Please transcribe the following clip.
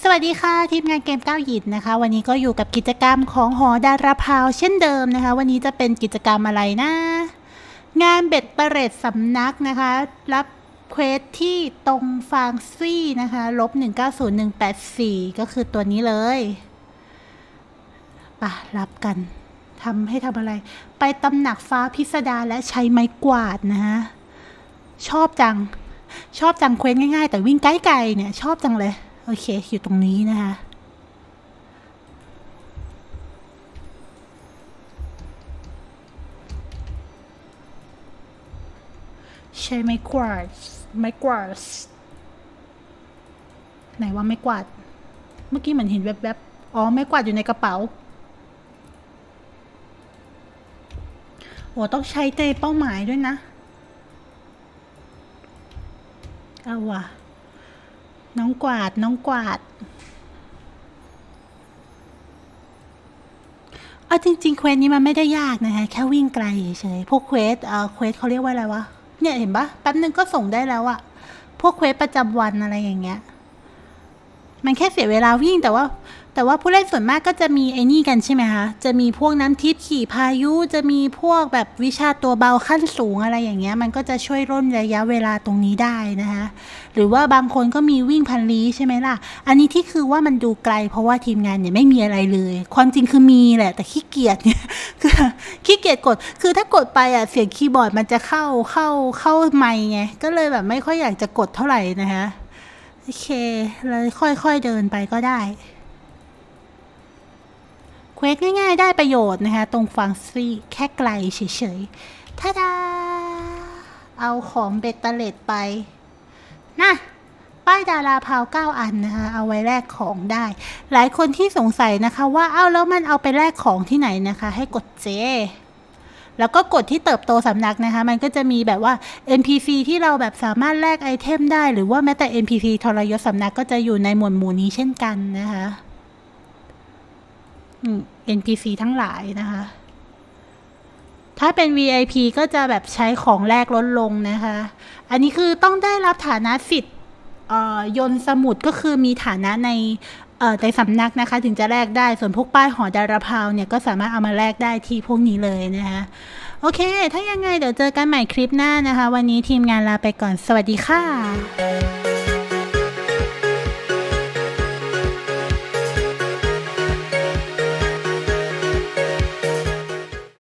สวัสดีค่ะทีมงานเกมเก้าหยินนะคะ วันนี้ก็อยู่กับกิจกรรมของหอดาราพาวเช่นเดิมนะคะ วันนี้จะเป็นกิจกรรมอะไรนะ งานเบ็ดเปรตสำนักนะคะ รับเควสที่ตรงฟางซี่นะคะลบ190184 ก็คือตัวนี้เลยป่ะรับกันทำให้ทำอะไร ไปตำหนักฟ้าพิสดารและใช้ไม้กวาดนะคะชอบจัง ชอบจังเควสง่ายๆ แต่วิ่งใกล้ๆเนี่ย ชอบจังเลย โอเค อยู่ตรงนี้นะคะใช้ไม้กวาดไม้กวาดไหนว่าไม้กวาด เมื่อกี้เหมือนเห็นแวบๆ อ๋อ ไม้กวาดอยู่ในกระเป๋า โอ้ต้องใช้เตเป้าหมายด้วยนะ เอาว่ะ น้องกวาดน้องกวาดเอาจริงๆเควสนี้มันไม่ได้ยากนะคะแค่วิ่งไกลเฉยๆพวกเควสเอ่อเควสเขาเรียกว่าอะไรวะเนี่ยเห็นปะแป๊บนึงก็ส่งได้แล้วอะพวกเควสประจำวันอะไรอย่างเงี้ย มันแค่เสียเวลาวิ่งแต่ว่า แต่ว่าผู้เล่นส่วนมากก็จะมีไอ้นี่กันใช่ไหมคะ จะมีพวกน้ำทิพย์ขี่พายุจะมีพวกแบบวิชาตัวเบาขั้นสูงอะไรอย่างเงี้ย มันก็จะช่วยร่นระยะเวลาตรงนี้ได้นะคะหรือว่าบางคนก็มีวิ่งพันลี้ใช่ไหมล่ะ อันนี้ที่คือว่ามันดูไกล เพราะว่าทีมงานเนี่ยไม่มีอะไรเลย ความจริงคือมีแหละ แต่ขี้เกียจเนี่ยคือขี้เกียจกด คือถ้ากดไปอะเสียงคีย์บอร์ดมันจะเข้าเข้าเข้าไมค์ไงก็เลยแบบไม่ค่อยอยากจะกดเท่าไหร่นะคะ โอเคเราค่อยๆเดินไปก็ได้เควสง่ายๆ ได้ประโยชน์นะคะ ตรงฟังซี่แค่ไกลเฉยๆท่าดา เอาของเบตเตเลตไปนะป้ายดาราพาวเก้าอันนะคะ เอาไว้แลกของได้ หลายคนที่สงสัยนะคะ ว่า เอ้าแล้วมันเอาไปแลกของที่ไหนนะคะ ให้กดเจ แล้วก็กดที่เติบโตสำนักนะคะ มันก็จะมีแบบว่า NPC ที่เราแบบสามารถแลกไอเทมได้ หรือว่าแม้แต่ NPC ทรยศสำนักก็จะอยู่ในหมวดหมู่นี้เช่นกันนะคะอืม NPC ทั้งหลายนะคะ ถ้าเป็น VIP ก็จะแบบใช้ของแลกลดลงนะคะ อันนี้คือต้องได้รับฐานะสิทธิ์ยนสมุดก็คือมีฐานะใน ในสำนักนะคะถึงจะแลกได้ ส่วนพวกป้ายหอดาราพาวเนี่ยก็สามารถเอามาแลกได้ที่พวกนี้เลยนะคะ โอเค ถ้ายังไงเดี๋ยวเจอกันใหม่คลิปหน้านะคะ วันนี้ทีมงานลาไปก่อน สวัสดีค่ะ